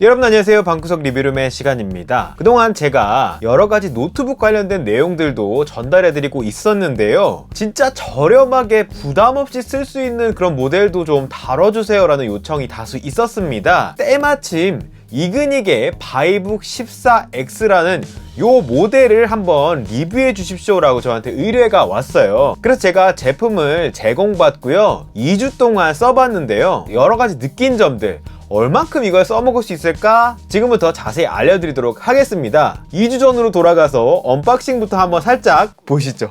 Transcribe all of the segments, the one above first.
여러분 안녕하세요 방구석 리뷰룸의 시간입니다 그동안 제가 여러가지 노트북 관련된 내용들도 전달해드리고 있었는데요 진짜 저렴하게 부담없이 쓸 수 있는 그런 모델도 좀 다뤄주세요 라는 요청이 다수 있었습니다 때마침 이근익의 바이북 14X라는 요 모델을 한번 리뷰해 주십시오 라고 저한테 의뢰가 왔어요. 그래서 제가 제품을 제공받고요. 2주 동안 써봤는데요. 여러 가지 느낀 점들, 얼만큼 이걸 써먹을 수 있을까? 지금부터 자세히 알려드리도록 하겠습니다. 2주 전으로 돌아가서 언박싱부터 한번 살짝 보시죠.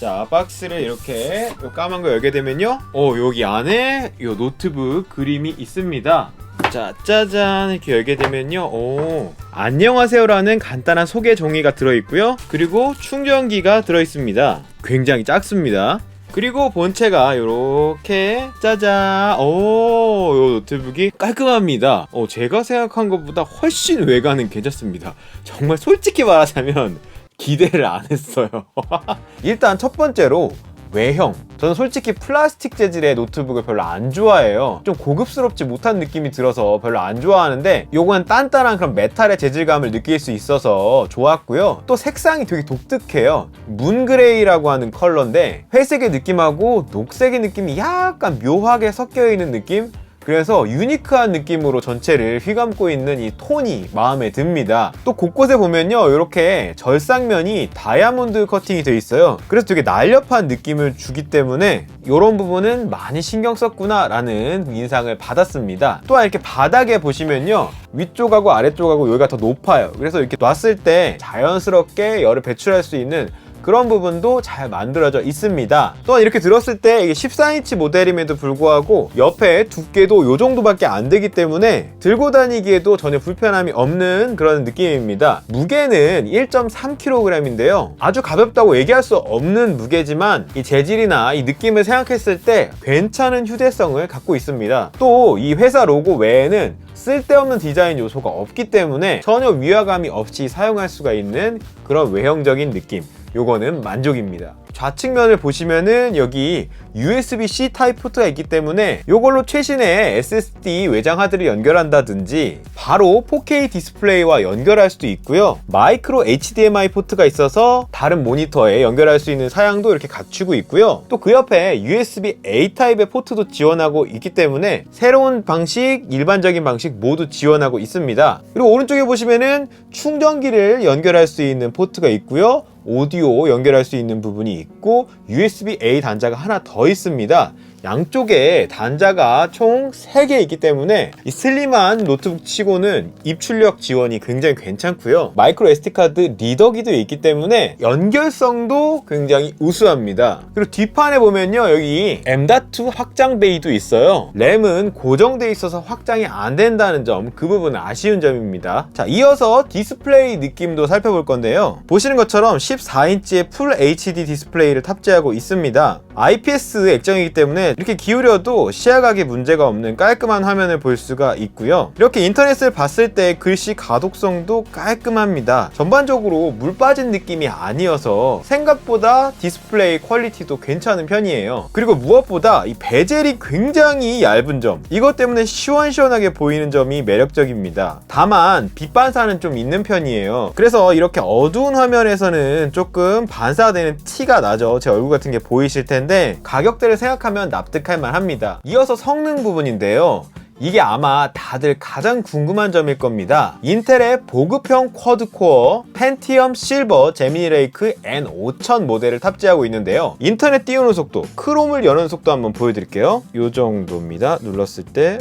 자, 박스를 이렇게 요 까만 거 열게 되면요. 어, 여기 안에 요 노트북 그림이 있습니다. 자, 짜잔 이렇게 열게 되면요. 오, 안녕하세요라는 간단한 소개 종이가 들어 있고요. 그리고 충전기가 들어 있습니다. 굉장히 작습니다. 그리고 본체가 이렇게 짜잔 오, 요 노트북이 깔끔합니다. 어, 제가 생각한 것보다 훨씬 외관은 괜찮습니다. 정말 솔직히 말하자면 기대를 안 했어요. 일단 첫 번째로 외형. 저는 솔직히 플라스틱 재질의 노트북을 별로 안 좋아해요. 좀 고급스럽지 못한 느낌이 들어서 별로 안 좋아하는데 요건 단단한 그런 메탈의 재질감을 느낄 수 있어서 좋았고요. 또 색상이 되게 독특해요. 문그레이라고 하는 컬러인데 회색의 느낌하고 녹색의 느낌이 약간 묘하게 섞여 있는 느낌? 그래서 유니크한 느낌으로 전체를 휘감고 있는 이 톤이 마음에 듭니다. 또 곳곳에 보면요. 이렇게 절상면이 다이아몬드 커팅이 되어 있어요. 그래서 되게 날렵한 느낌을 주기 때문에 이런 부분은 많이 신경 썼구나 라는 인상을 받았습니다. 또한 이렇게 바닥에 보시면요. 위쪽하고 아래쪽하고 여기가 더 높아요. 그래서 이렇게 놨을 때 자연스럽게 열을 배출할 수 있는 그런 부분도 잘 만들어져 있습니다. 또한 이렇게 들었을 때 이게 14인치 모델임에도 불구하고 옆에 두께도 이 정도밖에 안 되기 때문에 들고 다니기에도 전혀 불편함이 없는 그런 느낌입니다. 무게는 1.3kg인데요. 아주 가볍다고 얘기할 수 없는 무게지만 이 재질이나 이 느낌을 생각했을 때 괜찮은 휴대성을 갖고 있습니다. 또 이 회사 로고 외에는 쓸데없는 디자인 요소가 없기 때문에 전혀 위화감이 없이 사용할 수가 있는 그런 외형적인 느낌. 요거는 만족입니다. 좌측면을 보시면은 여기 USB-C 타입 포트가 있기 때문에 이걸로 최신의 SSD 외장 하드를 연결한다든지 바로 4K 디스플레이와 연결할 수도 있고요. 마이크로 HDMI 포트가 있어서 다른 모니터에 연결할 수 있는 사양도 이렇게 갖추고 있고요. 또 그 옆에 USB-A 타입의 포트도 지원하고 있기 때문에 새로운 방식, 일반적인 방식 모두 지원하고 있습니다. 그리고 오른쪽에 보시면은 충전기를 연결할 수 있는 포트가 있고요. 오디오 연결할 수 있는 부분이 있고 USB-A 단자가 하나 더 있습니다. 양쪽에 단자가 총 3개 있기 때문에 이 슬림한 노트북 치고는 입출력 지원이 굉장히 괜찮고요. 마이크로 SD카드 리더기도 있기 때문에 연결성도 굉장히 우수합니다. 그리고 뒷판에 보면요. 여기 M.2 확장 베이도 있어요. 램은 고정돼 있어서 확장이 안 된다는 점, 그 부분은 아쉬운 점입니다. 자, 이어서 디스플레이 느낌도 살펴볼 건데요. 보시는 것처럼 14인치의 풀 HD 디스플레이를 탑재하고 있습니다. IPS 액정이기 때문에 이렇게 기울여도 시야각에 문제가 없는 깔끔한 화면을 볼 수가 있고요. 이렇게 인터넷을 봤을 때 글씨 가독성도 깔끔합니다. 전반적으로 물 빠진 느낌이 아니어서 생각보다 디스플레이 퀄리티도 괜찮은 편이에요. 그리고 무엇보다 이 베젤이 굉장히 얇은 점 이것 때문에 시원시원하게 보이는 점이 매력적입니다. 다만 빛 반사는 좀 있는 편이에요. 그래서 이렇게 어두운 화면에서는 조금 반사되는 티가 나죠. 제 얼굴 같은 게 보이실 텐데 가격대를 생각하면 납득할 만합니다. 이어서 성능 부분인데요. 이게 아마 다들 가장 궁금한 점일 겁니다. 인텔의 보급형 쿼드코어 펜티엄 실버 제미니 레이크 N5000 모델을 탑재하고 있는데요. 인터넷 띄우는 속도, 크롬을 여는 속도 한번 보여드릴게요. 이 정도입니다. 눌렀을 때요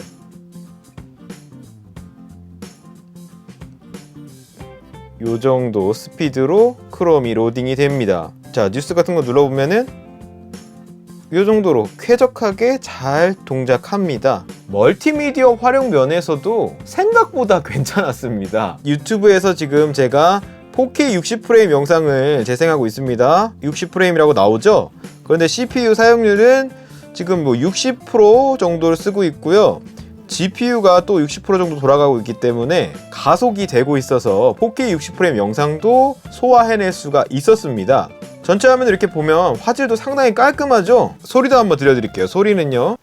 정도 스피드로 크롬이 로딩이 됩니다. 자, 뉴스 같은 거 눌러보면은 이 정도로 쾌적하게 잘 동작합니다. 멀티미디어 활용 면에서도 생각보다 괜찮았습니다. 유튜브에서 지금 제가 4K 60프레임 영상을 재생하고 있습니다. 60프레임이라고 나오죠? 그런데 CPU 사용률은 지금 뭐 60% 정도를 쓰고 있고요. GPU가 또 60% 정도 돌아가고 있기 때문에 가속이 되고 있어서 4K 60프레임 영상도 소화해낼 수가 있었습니다. 전체 화면 이렇게 보면 화질도 상당히 깔끔하죠? 소리도 한번 들려드릴게요. 소리는요.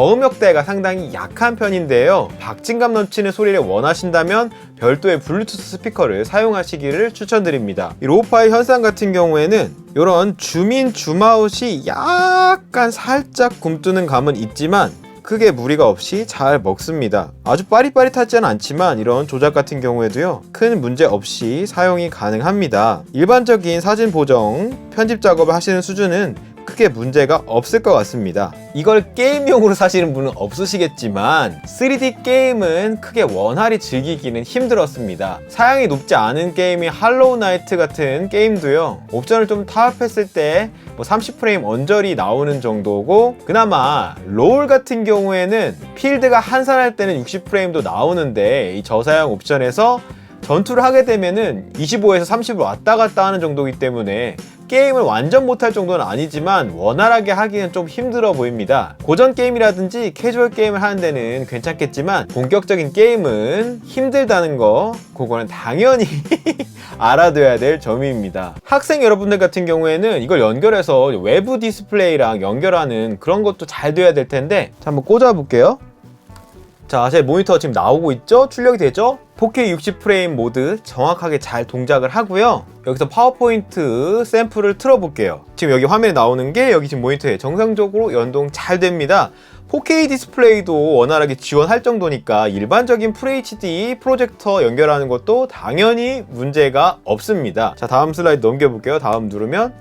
저음역대가 상당히 약한 편인데요. 박진감 넘치는 소리를 원하신다면 별도의 블루투스 스피커를 사용하시기를 추천드립니다. 이 로우파이 현상 같은 경우에는 이런 줌인 줌아웃이 약간 살짝 굼뜨는 감은 있지만 크게 무리가 없이 잘 먹습니다. 아주 빠릿빠릿하지는 않지만 이런 조작 같은 경우에도요 큰 문제 없이 사용이 가능합니다. 일반적인 사진 보정, 편집 작업을 하시는 수준은 크게 문제가 없을 것 같습니다. 이걸 게임용으로 사시는 분은 없으시겠지만 3D 게임은 크게 원활히 즐기기는 힘들었습니다. 사양이 높지 않은 게임인 할로우 나이트 같은 게임도요. 옵션을 좀 타협했을 때 뭐 30프레임 언저리 나오는 정도고 그나마 롤 같은 경우에는 필드가 한산할 때는 60프레임도 나오는데 이 저사양 옵션에서 전투를 하게 되면은 25에서 30을 왔다 갔다 하는 정도이기 때문에 게임을 완전 못할 정도는 아니지만 원활하게 하기는 좀 힘들어 보입니다. 고전 게임이라든지 캐주얼 게임을 하는 데는 괜찮겠지만 본격적인 게임은 힘들다는 거 그거는 당연히 알아둬야 될 점입니다. 학생 여러분들 같은 경우에는 이걸 연결해서 외부 디스플레이랑 연결하는 그런 것도 잘 돼야 될 텐데 자 한번 꽂아 볼게요. 자, 제 모니터 지금 나오고 있죠? 출력이 되죠? 4K 60프레임 모드 정확하게 잘 동작을 하고요. 여기서 파워포인트 샘플을 틀어볼게요. 지금 여기 화면에 나오는 게 여기 지금 모니터에 정상적으로 연동 잘 됩니다. 4K 디스플레이도 원활하게 지원할 정도니까 일반적인 FHD 프로젝터 연결하는 것도 당연히 문제가 없습니다. 자, 다음 슬라이드 넘겨볼게요. 다음 누르면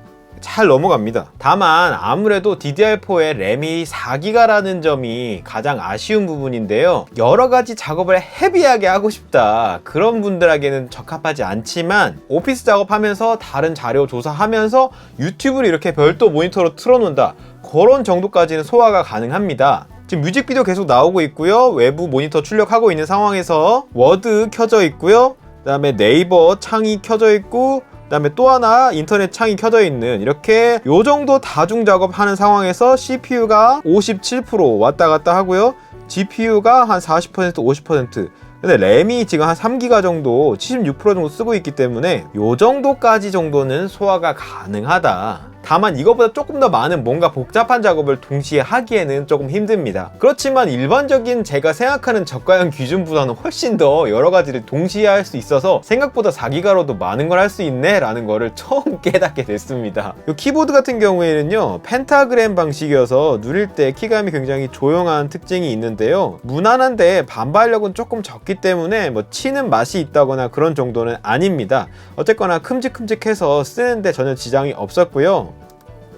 잘 넘어갑니다. 다만 아무래도 DDR4의 램이 4기가라는 점이 가장 아쉬운 부분인데요. 여러 가지 작업을 헤비하게 하고 싶다. 그런 분들에게는 적합하지 않지만 오피스 작업하면서 다른 자료 조사하면서 유튜브를 이렇게 별도 모니터로 틀어놓는다. 그런 정도까지는 소화가 가능합니다. 지금 뮤직비디오 계속 나오고 있고요. 외부 모니터 출력하고 있는 상황에서 워드 켜져 있고요. 그 다음에 네이버 창이 켜져 있고 그다음에 또 하나 인터넷 창이 켜져 있는 이렇게 요 정도 다중 작업하는 상황에서 CPU가 57% 왔다 갔다 하고요. GPU가 한 40% 50% 근데 램이 지금 한 3기가 정도 76% 정도 쓰고 있기 때문에 요 정도까지 정도는 소화가 가능하다. 다만 이것보다 조금 더 많은 뭔가 복잡한 작업을 동시에 하기에는 조금 힘듭니다. 그렇지만 일반적인 제가 생각하는 저가형 기준보다는 훨씬 더 여러 가지를 동시에 할 수 있어서 생각보다 4기가로도 많은 걸 할 수 있네 라는 거를 처음 깨닫게 됐습니다. 이 키보드 같은 경우에는요 펜타그램 방식이어서 누릴 때 키감이 굉장히 조용한 특징이 있는데요 무난한데 반발력은 조금 적기 때문에 뭐 치는 맛이 있다거나 그런 정도는 아닙니다. 어쨌거나 큼직큼직해서 쓰는데 전혀 지장이 없었고요.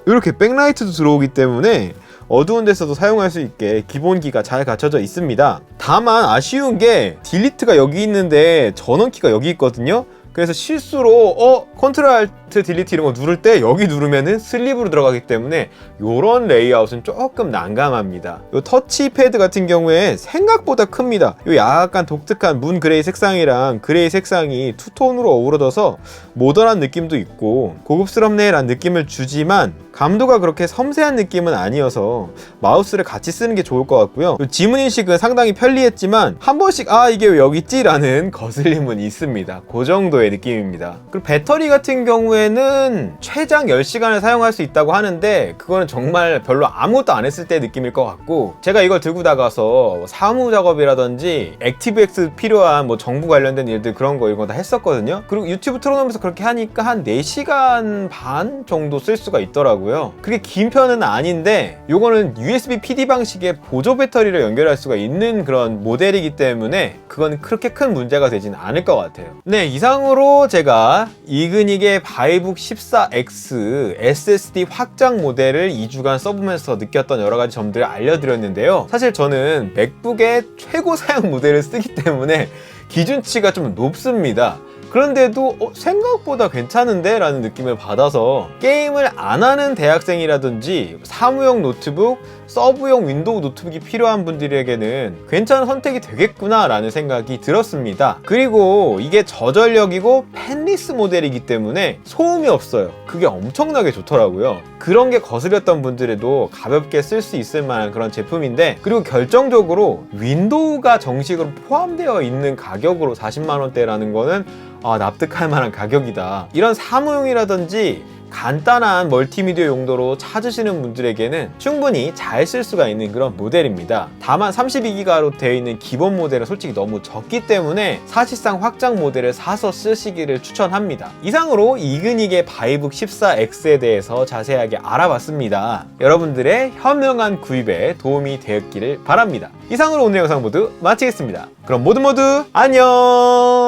이렇게 백라이트도 들어오기 때문에 어두운 데서도 사용할 수 있게 기본기가 잘 갖춰져 있습니다. 다만 아쉬운 게 딜리트가 여기 있는데 전원키가 여기 있거든요. 그래서 실수로 어 컨트롤 알트 딜리트 이런 거 누를 때 여기 누르면은 슬립으로 들어가기 때문에 이런 레이아웃은 조금 난감합니다. 이 터치패드 같은 경우에 생각보다 큽니다. 이 약간 독특한 문 그레이 색상이랑 그레이 색상이 투톤으로 어우러져서 모던한 느낌도 있고 고급스럽네 라는 느낌을 주지만 감도가 그렇게 섬세한 느낌은 아니어서 마우스를 같이 쓰는 게 좋을 것 같고요. 지문 인식은 상당히 편리했지만 한 번씩 아 이게 왜 여기 있지 라는 거슬림은 있습니다. 그 정도의 느낌입니다. 그리고 배터리 같은 경우에 는 최장 10시간을 사용할 수 있다고 하는데 그거는 정말 별로 아무것도 안 했을 때 느낌일 것 같고 제가 이걸 들고 나가서 사무 작업이라든지 액티브엑스 필요한 뭐 정부 관련된 일들 그런 거 이런 거 다 했었거든요. 그리고 유튜브 틀어놓으면서 그렇게 하니까 한 4시간 반 정도 쓸 수가 있더라고요. 그게 긴 편은 아닌데 요거는 USB PD 방식의 보조 배터리를 연결할 수가 있는 그런 모델이기 때문에 그건 그렇게 큰 문제가 되진 않을 것 같아요. 네, 이상으로 제가 이그닉의 바이 북 14X SSD 확장 모델을 2주간 써보면서 느꼈던 여러 가지 점들을 알려드렸는데요. 사실 저는 맥북의 최고 사양 모델을 쓰기 때문에 기준치가 좀 높습니다. 그런데도 어, 생각보다 괜찮은데? 라는 느낌을 받아서 게임을 안 하는 대학생이라든지 사무용 노트북, 서브용 윈도우 노트북이 필요한 분들에게는 괜찮은 선택이 되겠구나 라는 생각이 들었습니다. 그리고 이게 저전력이고 펜리스 모델이기 때문에 소음이 없어요. 그게 엄청나게 좋더라고요. 그런 게 거슬렸던 분들에도 가볍게 쓸 수 있을 만한 그런 제품인데 그리고 결정적으로 윈도우가 정식으로 포함되어 있는 가격으로 40만원대라는 거는 아, 납득할 만한 가격이다. 이런 사무용이라든지 간단한 멀티미디어 용도로 찾으시는 분들에게는 충분히 잘 쓸 수가 있는 그런 모델입니다. 다만 32기가로 되어 있는 기본 모델은 솔직히 너무 적기 때문에 사실상 확장 모델을 사서 쓰시기를 추천합니다. 이상으로 이근익의 바이북 14X에 대해서 자세하게 알아봤습니다. 여러분들의 현명한 구입에 도움이 되었기를 바랍니다. 이상으로 오늘 영상 모두 마치겠습니다. 그럼 모두 모두 안녕!